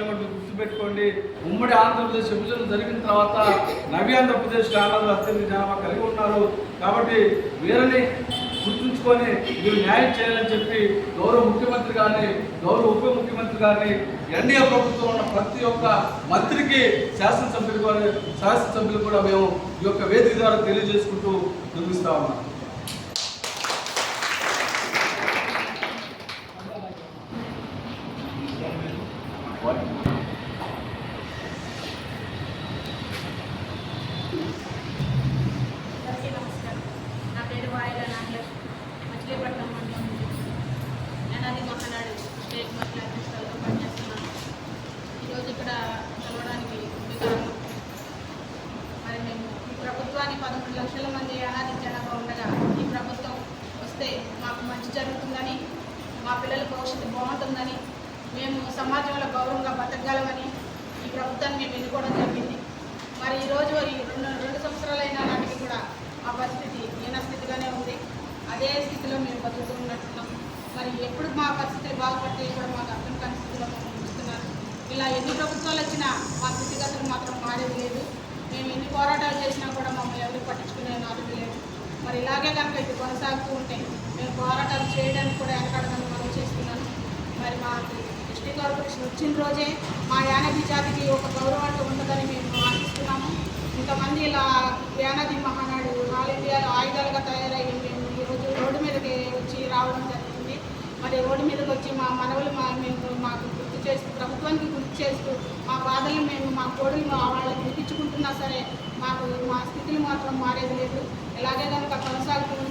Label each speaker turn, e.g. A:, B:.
A: గుర్తుపెట్టుకోండి. ఉమ్మడి ఆంధ్రప్రదేశ్ విభజన జరిగిన తర్వాత నవి ఆంధ్రప్రదేశ్ రాష్ట్రాలు అత్యధిక జనాభా కలిగి ఉన్నారు. కాబట్టి వీరిని గుర్తుంచుకొని మీరు న్యాయం చేయాలని చెప్పి గౌరవ ముఖ్యమంత్రి గారిని గౌరవ ఉప ముఖ్యమంత్రి గారిని ఎన్డీఏ ప్రభుత్వం ఉన్న ప్రతి ఒక్క మంత్రికి శాసనసభ్యులు కూడా శాసనసభ్యులు కూడా మేము ఈ యొక్క వేదిక ద్వారా తెలియజేసుకుంటూ నిర్మిస్తా ఉన్నాం.
B: అందరికీ నమస్కారం నా పేరు వాయిల నాగేష్ మచిలీపట్నం మండలం నుంచి నేనది మహానాడు స్టేట్ మహిళా అధ్యక్షురాలుగా పనిచేస్తున్నాను ఈరోజు ఇక్కడ కలవడానికి మరి మేము ఈ ప్రభుత్వాన్ని పదకొండు లక్షల మంది అనాథి జనాభా ఉండగా ఈ ప్రభుత్వం వస్తే మాకు మంచి జరుగుతుందని మా పిల్లల భవిష్యత్తు బాగుంటుందని మేము సమాజంలో గౌరవంగా బతకగలమని ఈ ప్రభుత్వాన్ని మేము ఎన్నుకోవడం జరిగింది. మరి ఈరోజు ఈ రెండు రెండు సంవత్సరాలైన నాటికి కూడా మా పరిస్థితి ఈయన స్థితిగానే ఉంది. అదే స్థితిలో మేము బతుకుతూ ఉన్నట్టున్నాం మరి ఎప్పుడు మా పరిస్థితులు బాగుపడితే కూడా మాకు అర్థం కాని స్థితిలో మమ్మల్ని ఉంచుతున్నారు ఇలా ఎన్ని ప్రభుత్వాలు వచ్చినా మా స్థితిగతులు మాత్రం మారేది లేదు. మేము ఎన్ని పోరాటాలు చేసినా కూడా మమ్మల్ని ఎవరు పట్టించుకునే నాలుగు లేదు. మరి ఇలాగే కనుక ఇది కొనసాగుతూ ఉంటే మేము పోరాటాలు చేయడానికి కూడా ఎక్కడ మనం చేస్తున్నాను మరి మాకు ఎస్టీ కార్పొరేషన్ వచ్చిన రోజే మా యానది జాతికి ఒక గౌరవం ఉండదని ఉంటుందని మేము ఆశిస్తున్నాము. ఇంతమంది ఇలా యానది మహానాడు ఆల్ ఇండియాలో ఆయుధాలుగా తయారయ్యి మేము ఈరోజు రోడ్డు మీదకి వచ్చి రావడం జరిగింది. మరి రోడ్డు మీదకి వచ్చి మా మనవులు మా మేము మాకు గుర్తు చేస్తూ ప్రభుత్వానికి గుర్తు చేస్తూ మా బాధలు మేము మా కోడలు వాళ్ళకి వినిపించుకుంటున్నా సరే మాకు మా స్థితిని మాత్రం మారేది లేదు. ఎలాగే కనుక కొనసాగుతుంది